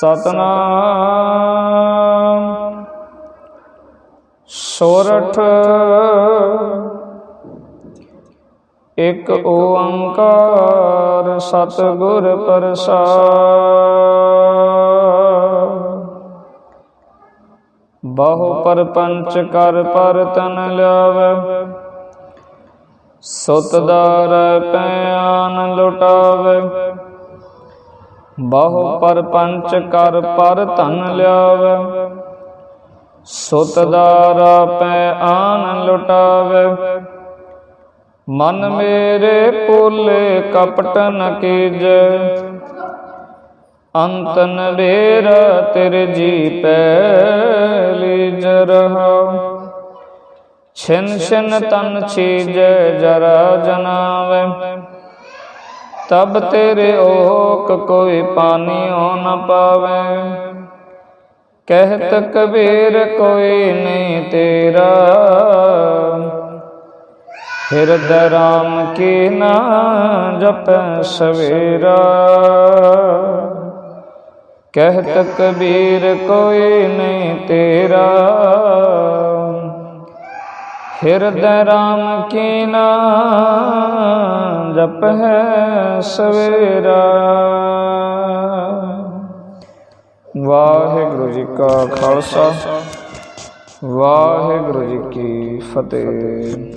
ਸਤਨਾਮ। ਸੋਰਠ ਇੱਕ ਓੰਕਾਰ ਸਤਿਗੁਰ ਪ੍ਰਸਾਦ। ਬਹੁ ਪਰਪੰਚ ਕਰ ਪਰ ਤਨ ਲਿਆਵੈ। ਸੁਤ ਦਾਰ ਪੈਨ ਲੁਟਾਵੇ। ਬਹੁ ਪਰਪੰਚ ਕਰ ਪਰ ਧਨ ਲਿਆਵੇ। ਸੁਤ ਦਾਰ ਪੈ ਆਨ ਲੁਟਾਵੇ। ਮਨ ਮੇਰੇ ਭੋਲੇ ਕਪਟ ਨ ਕੀਜੈ। ਅੰਤਨ ਵੇਰ ਤੇਰੇ ਜੀ ਪੈ ਲੀਜ ਰਹਾ। ਛਿਨ ਛਿਨ ਤਨ ਛੀਜੈ ਜਰਾ ਜਨਾਵੇ। ਤਬ ਤੇਰੇ ਓਕ ਕੋਈ ਪਾਨੀਓ ਨ ਪਾਵੇ। ਕਹਿਤ ਕਬੀਰ ਕੋਈ ਨਹੀਂ ਤੇਰਾ। ਹਿਰਦੈ ਰਾਮ ਕੀ ਨਾ ਜਪੈ ਸਵੇਰਾ। ਕਹਿਤ ਕਬੀਰ ਕੋਈ ਨਹੀਂ ਤੇਰਾ। ਹਿਰਦੈ ਰਾਮ ਕੀ ਨਾ ਜਪੈ ਸਵੇਰਾ। ਵਾਹਿਗੁਰੂ ਜੀ ਕਾ ਖਾਲਸਾ ਵਾਹਿਗੁਰੂ ਜੀ ਕੀ ਫਤਿਹ।